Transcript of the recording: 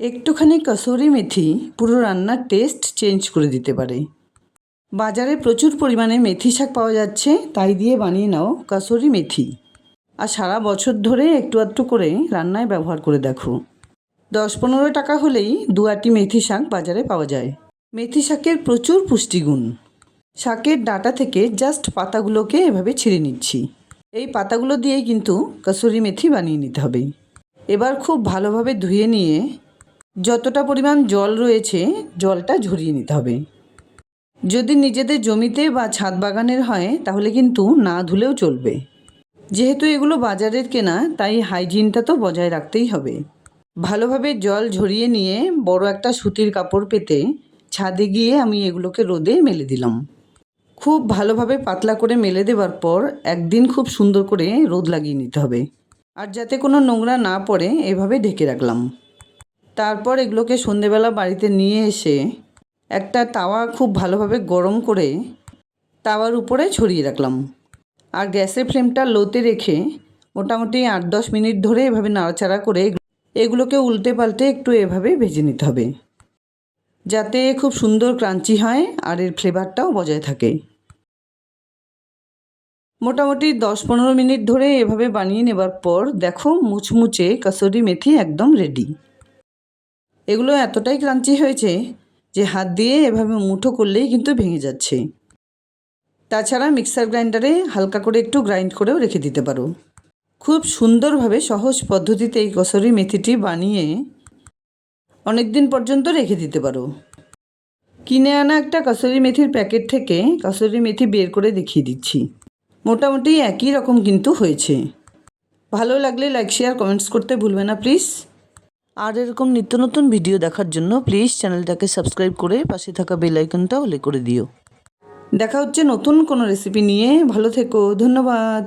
একটুখানি কসুরি মেথি পুরো রান্নার টেস্ট চেঞ্জ করে দিতে পারে। বাজারে প্রচুর পরিমাণে মেথি শাক পাওয়া যাচ্ছে, তাই দিয়ে বানিয়ে নাও কসুরি মেথি। আর সারা বছর ধরে একটু আধটু করে রান্নায় ব্যবহার করে দেখো। দশ পনেরো টাকা হলেই দু আটি মেথি শাক বাজারে পাওয়া যায়। মেথি শাকের প্রচুর পুষ্টিগুণ। শাকের ডাটা থেকে জাস্ট পাতাগুলোকে এভাবে ছিঁড়ে নিচ্ছি। এই পাতাগুলো দিয়েই কিন্তু কসুরি মেথি বানিয়ে নিতে হবে। এবার খুব ভালোভাবে ধুয়ে নিয়ে যতটা পরিমাণ জল রয়েছে, জলটা ঝরিয়ে নিতে হবে। যদি নিজেদের জমিতে বা ছাদ বাগানের হয়, তাহলে কিন্তু না ধুলেও চলবে। যেহেতু এগুলো বাজারের কেনা, তাই হাইজিনটা তো বজায় রাখতেই হবে। ভালোভাবে জল ঝরিয়ে নিয়ে বড় একটা সুতির কাপড় পেতে ছাদে গিয়ে আমি এগুলোকে রোদে মেলে দিলাম। খুব ভালোভাবে পাতলা করে মেলে দেওয়ার পর একদিন খুব সুন্দর করে রোদ লাগিয়ে নিতে হবে। আর যাতে কোনো নোংরা না পড়ে, এভাবে ঢেকে রাখলাম। তারপর এগুলোকে সন্ধেবেলা বাড়িতে নিয়ে এসে একটা তাওয়া খুব ভালোভাবে গরম করে তাওয়ার উপরে ছড়িয়ে রাখলাম। আর গ্যাসের ফ্লেমটা লোতে রেখে মোটামুটি আট দশ মিনিট ধরে এভাবে নাড়াচাড়া করে এগুলোকে উল্টে পাল্টে একটু এভাবে ভেজে নিতে হবে। যাতে খুব সুন্দর ক্রাঞ্চি হয় আর এর ফ্লেভারটাও বজায় থাকে। মোটামুটি দশ পনেরো মিনিট ধরে এভাবে বানিয়ে নেবার পর দেখো মুচমুচে কাসুরি মেথি একদম রেডি এগুলো এতটাই ক্রাঞ্চি হয়েছে যে হাত দিয়ে এভাবে মুঠো করলেই কিন্তু ভেঙে যাচ্ছে। তাছাড়া মিক্সার গ্রাইন্ডারে হালকা করে একটু গ্রাইন্ড করেও রেখে দিতে পারো। খুব সুন্দরভাবে সহজ পদ্ধতিতে এই কসুরি মেথিটি বানিয়ে অনেক দিন পর্যন্ত রেখে দিতে পারো। কিনে আনা একটা কসুরি মেথির প্যাকেট থেকে কসুরি মেথি বের করে দেখিয়ে দিচ্ছি। মোটামুটি একই রকম কিন্তু হয়েছে। ভালো লাগলে লাইক, শেয়ার, কমেন্টস করতে ভুলবে না, প্লিজ। আর এরকম নিত্য নতুন ভিডিও দেখার জন্য প্লিজ চ্যানেলটাকে সাবস্ক্রাইব করে পাশে থাকা বেল আইকনটা করে দিও। দেখা হচ্ছে নতুন কোনো রেসিপি নিয়ে। ভালো থেকো। ধন্যবাদ।